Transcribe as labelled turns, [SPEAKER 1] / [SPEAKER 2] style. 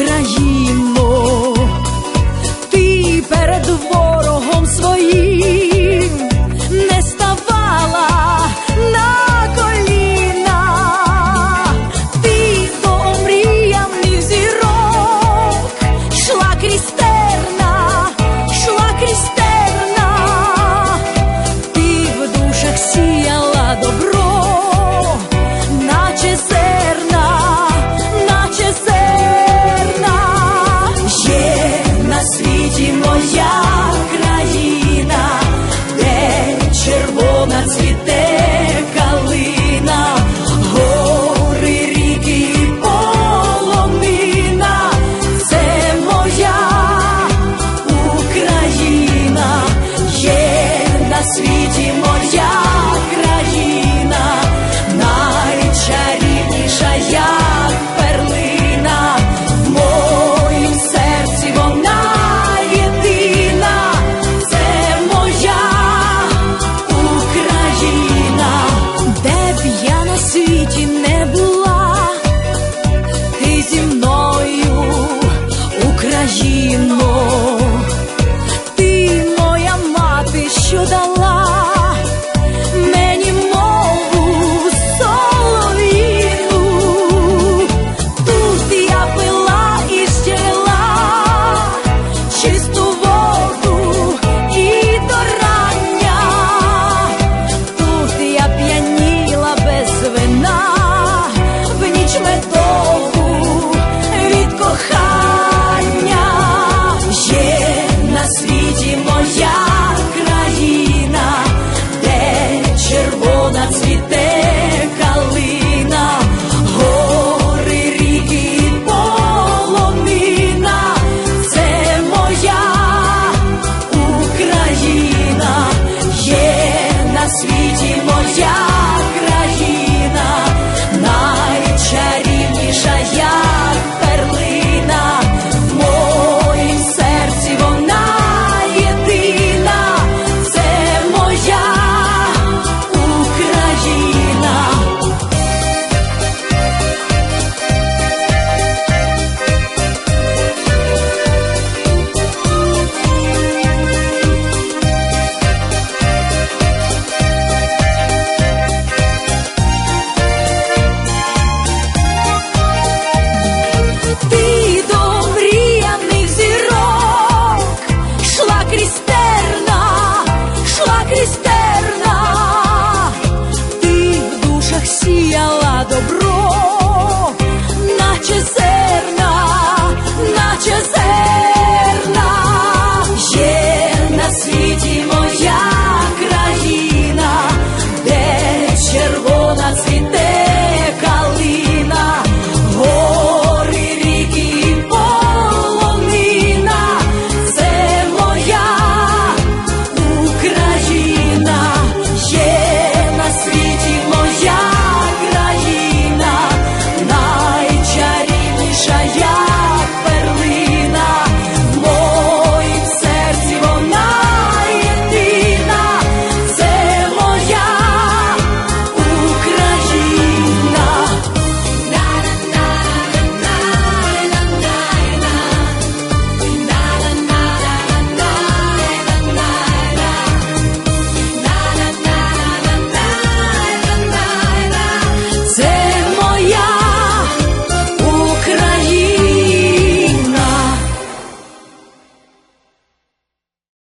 [SPEAKER 1] Україно, ти перед ворогом своїм. Моя Видимо,